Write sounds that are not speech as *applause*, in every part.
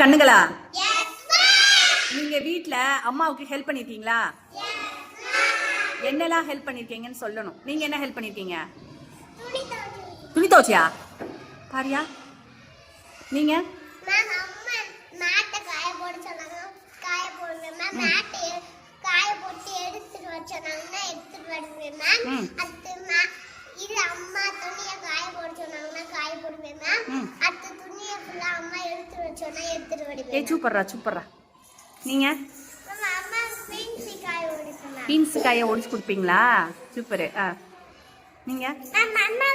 கண்ணுங்களா? நீங்க வீட்ல அம்மாவுக்கு ஹெல்ப் பண்ணிருக்கீங்களா? என்னெல்லாம் ஹெல்ப் பண்ணிருக்கீங்கன்னு சொல்லணும். நீங்க என்ன ஹெல்ப் பண்ணிருக்கீங்க? துணி துவச்சியா? பாரியா? நீங்க? இது அம்மா துணியை காய போட சொன்னாங்கன்னா காய போடுவேன் மேம் ம். அடுத்த துணியை ஃபுல்லா அம்மா எடுத்து வர சொன்னா எடுத்துட்டு ஏ வருவேன் சூப்பர்ரா சூப்பர்ரா நீங்க? மேம் அம்மா பீன்ஸி காய ஒடிச்சு கொடுப்பீங்களா? சூப்பரு. ஆ. நீங்க? மேம் அம்மா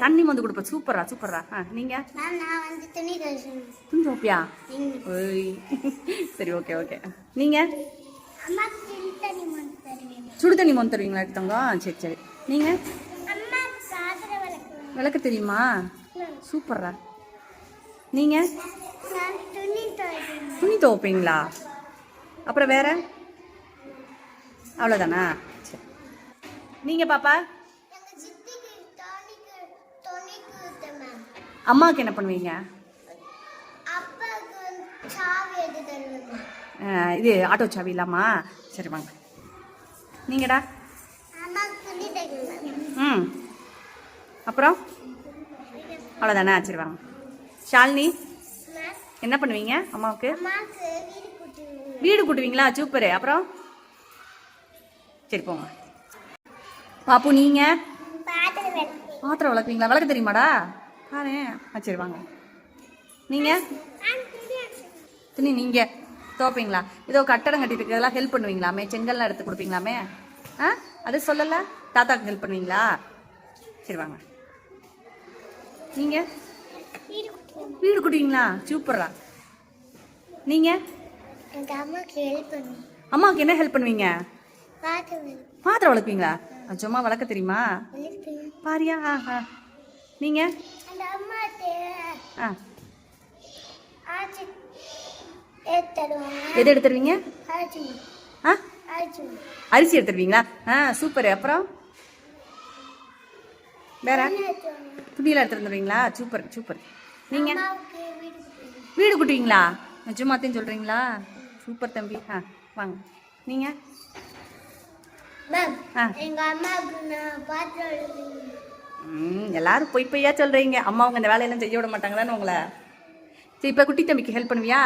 தண்ணி வந்து கொடுப்பேன் சூப்பர்ரா சூப்பர்ரா ஆ நீங்க? மேம் நான் வந்து துணி துவைப்பியா *laughs* சரி ஓகே ஓகே. நீங்க? அம்மா சில் தண்ணி வந்து தருவேன் சுடு தண்ணி மொந்து தருவீங்களா எடுத்தவங்க? சரி சரி. நீங்க? அம்மா காதல வளர்க்குவேன் விளக்க தெரியுமா? சூப்பர்ரா நீங்க? நான் துணி துவைப்பீங்களா? அப்புறம் வேற? அவ்வளோதானா சரி. நீங்க பாப்பா? அம்மாவுக்கு என்ன பண்ணுவீங்க? இது ஆட்டோ சாவி இல்லாமா? சரி வாங்க. நீங்கடா. ம். அப்புறம்? அவ்வளோதானா சரி வாங்க. ஷாலினி என்ன பண்ணுவீங்க அம்மாவுக்கு? வீடு கூட்டி வீடு கூட்டுவீங்களா? சூப்பரு. அப்புறம்? சரி போங்க. பாப்பு நீங்க? பாத்திரம் விளக்குவீங்களா? விளக்க தெரியுமாடா? பாரு. ஆ சரி வாங்க. நீங்க? துணி நீங்க. துவைப்பீங்களா ஏதோ கட்டடம் கட்டிட்டு இருக்கிறதெல்லாம் ஹெல்ப் பண்ணுவீங்களாமே? செங்கல்லாம் எடுத்து கொடுப்பீங்களாமே? ஆ? அது சொல்லல? தாத்தாக்கு ஹெல்ப் பண்ணுவீங்களா? சரி வாங்க. நீங்க? வீடு கூட்டுவீங்களா சூப்பரா நீங்க? எங்க அம்மாவுக்கு என்ன ஹெல்ப் பண்ணுவீங்க? பாத்திரம் அது சும்மா விளக்க தெரியுமா? பாரியா ஆ ஆ. நீங்க? எது எடுத்துருவீங்க அரிசி எடுத்துருவீங்களா ஆ சூப்பர். அப்புறம்? வேற? துணியெல்லாம் எடுத்துட்டு வந்துடுவீங்களா சூப்பர் சூப்பர். நீங்க? அம்மாவுக்கு வீடு கூட்டுவீங்களா நிஜமாத்தையும் சொல்றீங்களா? சூப்பர் தம்பி. ஆ வாங்க. நீங்க? மேம் ஆ. எங்க அம்மாவுக்கு நான் பாத்திரம் விளக்குவேன் ம் எல்லாரும் பொய் பொய்யா சொல்றீங்க. அம்மா அவங்க இந்த வேலையெல்லாம் செய்ய விட மாட்டாங்களான்னு உங்களை. சரி இப்போ குட்டி தம்பிக்கு ஹெல்ப் பண்ணுவியா?